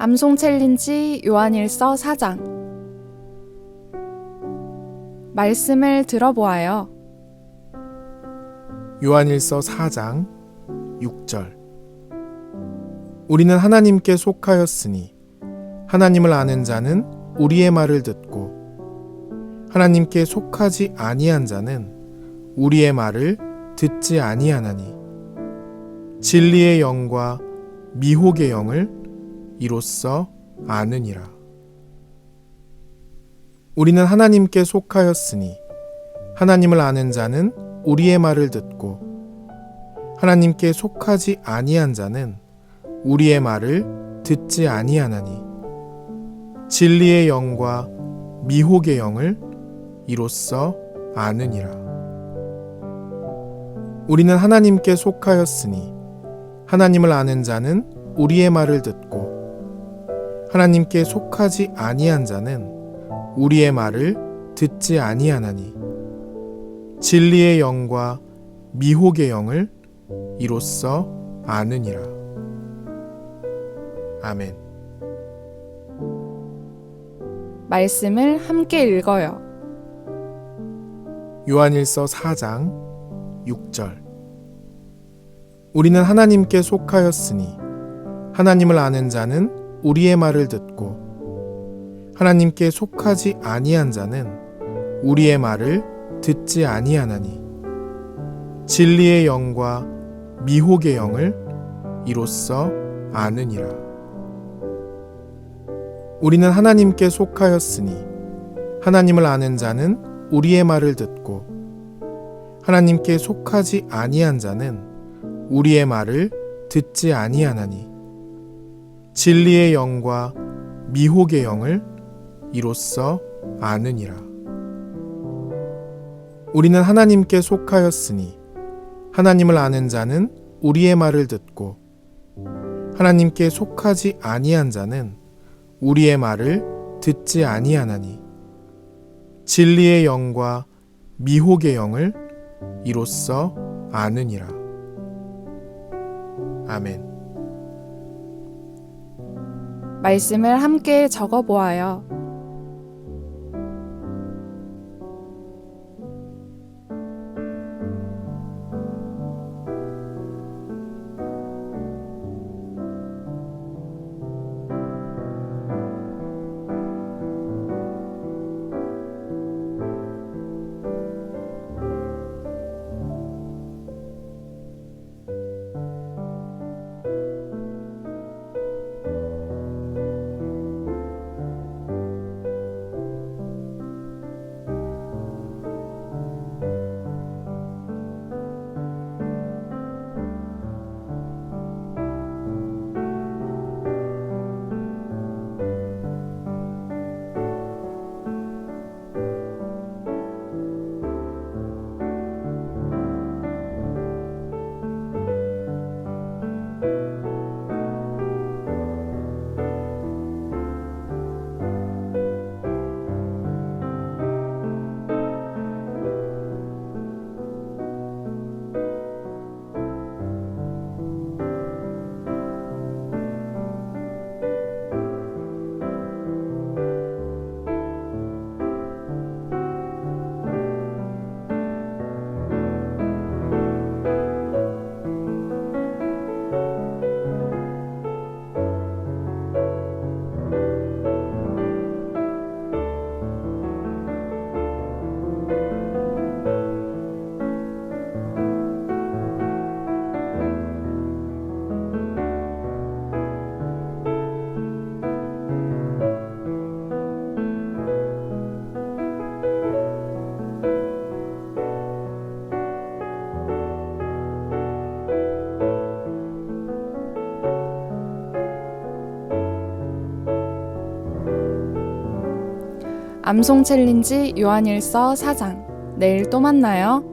암송 챌린지 요한일서 4장 말씀을 들어보아요. 요한일서 4장 6절 우리는 하나님께 속하였으니 하나님을 아는 자는 우리의 말을 듣고 하나님께 속하지 아니한 자는 우리의 말을 듣지 아니하나니 진리의 영과 미혹의 영을 이로써 아느니라. 우리는 하나님께 속하였으니 하나님을 아는 자는 우리의 말을 듣고 하나님께 속하지 아니한 자는 우리의 말을 듣지 아니하나니 진리의 영과 미혹의 영을 이로써 아느니라. 우리는 하나님께 속하였으니 하나님을 아는 자는 우리의 말을 듣고 하나님께 속하지 아니한 자는 우리의 말을 듣지 아니하나니 진리의 영과 미혹의 영을 이로써 아느니라. 아멘. 말씀을 함께 읽어요. 요한일서 4장 6절 우리는 하나님께 속하였으니 하나님을 아는 자는 우리의 말을 듣고 하나님께 속하지 아니한 자는 우리의 말을 듣지 아니하나니 진리의 영과 미혹의 영을 이로써 아느니라. 우리는 하나님께 속하였으니 하나님을 아는 자는 우리의 말을 듣고 하나님께 속하지 아니한 자는 우리의 말을 듣지 아니하나니 진리의 영과 미혹의 영을 이로써 아느니라 우리는 하나님께 속하였으니 하나님을 아는 자는 우리의 말을 듣고 하나님께 속하지 아니한 자는 우리의 말을 듣지 아니하나니 진리의 영과 미혹의 영을 이로써 아느니라. 아멘. 말씀을 함께 적어 보아요. 암송 챌린지 요한일서 4장 내일 또 만나요.